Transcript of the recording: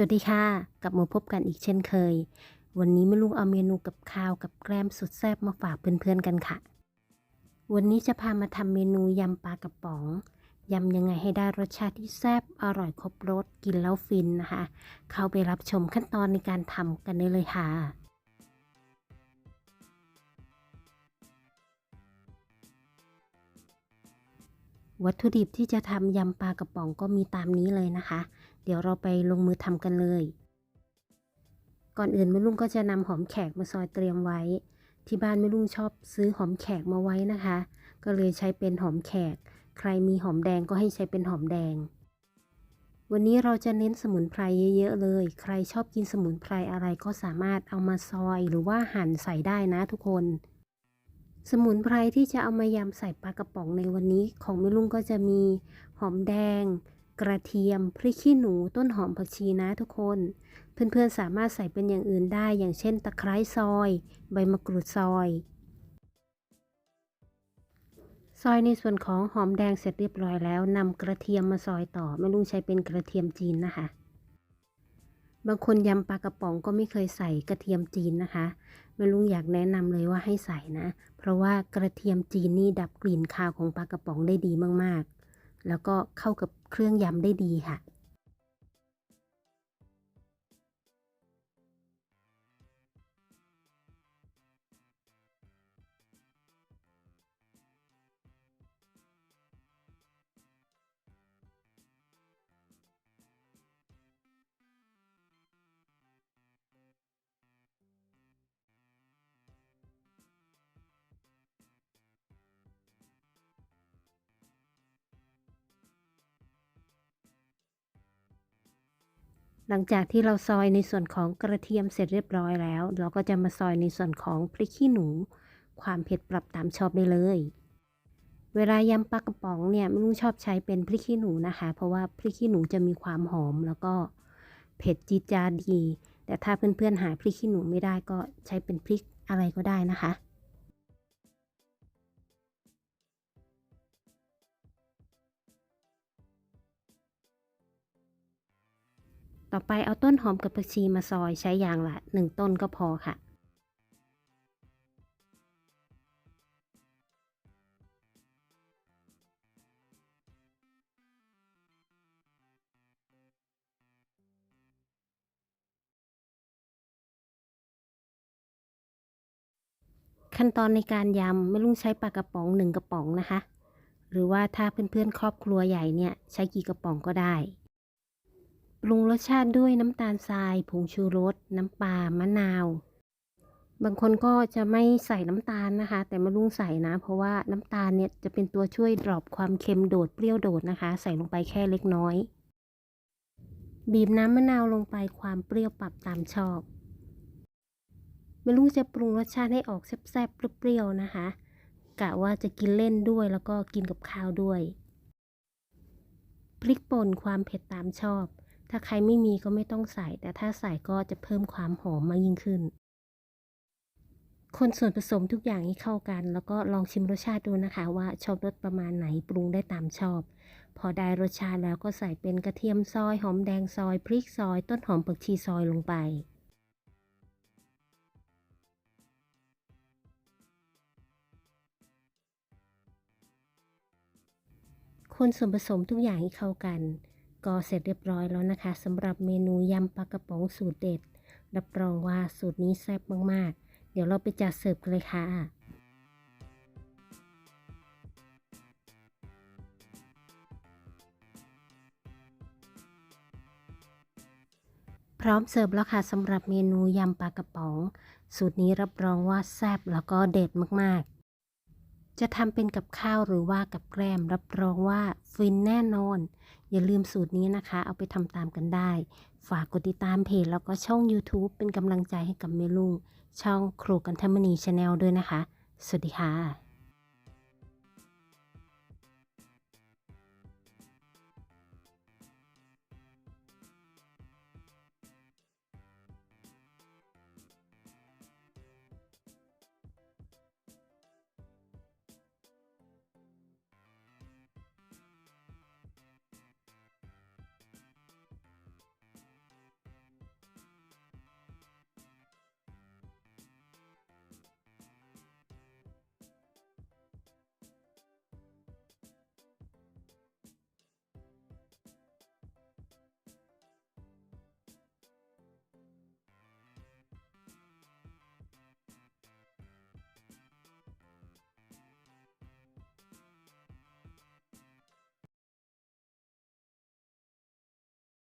สวัสดีค่ะ กลับมาพบกันอีกเช่นเคย วันนี้แม่ลุงเอาเมนูกับข้าวกับแกล้มสุดแซ่บมาฝากเพื่อนๆกันค่ะ วันนี้จะพามาทำเมนูยำปลากระป๋องยำยังไงให้ได้รสชาติที่แซ่บอร่อยครบรสกินแล้วฟินนะคะ เข้าไปรับชมขั้นตอนในการทำกันได้เลยค่ะ วัตถุดิบที่จะทำยำปลากระป๋องก็มีตามนี้เลยนะคะ เดี๋ยวเราไปลงมือทำกันเลย ก่อนอื่นแม่ลุงก็จะนำหอมแขกมาซอยเตรียมไว้ ที่บ้านแม่ลุงชอบซื้อหอมแขกมาไว้นะคะ ก็เลยใช้เป็นหอมแขก ใครมีหอมแดงก็ให้ใช้เป็นหอมแดง วันนี้เราจะเน้นสมุนไพรเยอะๆเลย ใครชอบกินสมุนไพรอะไรก็สามารถเอามาซอยหรือว่าหั่นใส่ได้นะทุกคน สมุนไพรที่จะเอามายำใส่ปลากระป๋องในวันนี้ ของแม่ลุงก็จะมีหอมแดง กระเทียม พริกขี้หนู ต้นหอมผักชีนะทุกคน เพื่อนๆสามารถใส่เป็นอย่างอื่นได้ อย่างเช่น ตะไคร้ซอย ใบมะกรูดซอย ซอยในส่วนของหอมแดงเสร็จเรียบร้อยแล้วนำกระเทียมมาซอยต่อแม่ลุงใช้เป็นกระเทียมจีนนะคะ บางคนยำปลากระป๋องก็ไม่เคยใส่กระเทียมจีนนะคะแม่ลุงอยากแนะนำเลยว่าให้ใส่นะ เพราะว่ากระเทียมจีนนี่ดับกลิ่นคาวของปลากระป๋องได้ดีมากๆ แล้วก็เข้ากับเครื่องยำได้ดีค่ะ หลังจากที่เราซอยในส่วนของกระเทียมเสร็จเรียบร้อยแล้ว เราก็จะมาซอยในส่วนของพริกขี้หนู ความเผ็ดปรับตามชอบได้เลย เวลายำปลากระป๋องเนี่ยไม่ลุงชอบใช้เป็นพริกขี้หนูนะคะ เพราะว่าพริกขี้หนูจะมีความหอมแล้วก็เผ็ดจีจาดี แต่ถ้าเพื่อนๆหาพริกขี้หนูไม่ได้ก็ใช้เป็นพริกอะไรก็ได้นะคะ ต่อไปเอาต้นหอมกับผักชีมาซอยใช้อย่างละหนึ่งต้นก็พอค่ะ ขั้นตอนในการยำไม่ลุงใช้ปลากระป๋องหนึ่งกระป๋องนะคะ หรือว่าถ้าเพื่อนๆครอบครัวใหญ่เนี่ยใช้กี่กระป๋องก็ได้ ปรุงรสชาติด้วยน้ำตาลทราย ผงชูรส น้ำปลามะนาว บางคนก็จะไม่ใส่น้ำตาลนะคะ แต่มาลุงใส่นะ เพราะว่าน้ำตาลเนี่ยจะเป็นตัวช่วยดรอปความเค็มโดดเปรี้ยวโดดนะคะ ใส่ลงไปแค่เล็กน้อย บีบน้ำมะนาวลงไปความเปรี้ยวปรับตามชอบมาลุงจะปรุงรสชาติให้ออกแซ่บๆเปรี้ยวๆนะคะกะว่าจะกินเล่นด้วยแล้วก็กินกับข้าวด้วยพริกป่นความเผ็ดตามชอบ ถ้าใครไม่มีก็ไม่ต้องใส่ แต่ถ้าใส่ก็จะเพิ่มความหอมมากยิ่งขึ้น คนส่วนผสมทุกอย่างให้เข้ากัน แล้วก็ลองชิมรสชาติดูนะคะ ว่าชอบรสประมาณไหนปรุงได้ตามชอบ พอได้รสชาติแล้วก็ใส่เป็นกระเทียมซอย หอมแดงซอย พริกซอย ต้นหอมผักชีซอยลงไปคนส่วนผสมทุกอย่างให้เข้ากัน ก็เสร็จเรียบร้อยแล้วนะคะสำหรับเมนูยำปลากระป๋องสูตรเด็ด รับรองว่าสูตรนี้แซ่บมากๆ เดี๋ยวเราไปจัดเสิร์ฟกันเลยค่ะพร้อมเสิร์ฟแล้วค่ะสำหรับเมนูยำปลากระป๋อง สูตรนี้รับรองว่าแซ่บแล้วก็เด็ดมากๆ จะทำเป็นกับข้าวหรือว่ากับแกล้มรับรองว่าฟินแน่นอน อย่าลืมสูตรนี้นะคะ เอาไปทำตามกันได้ ฝากกดติดตามเพจแล้วก็ช่อง YouTube เป็นกำลังใจให้กับเมลุงช่องครูกันทมณีชาแนลด้วยนะคะ สวัสดีค่ะ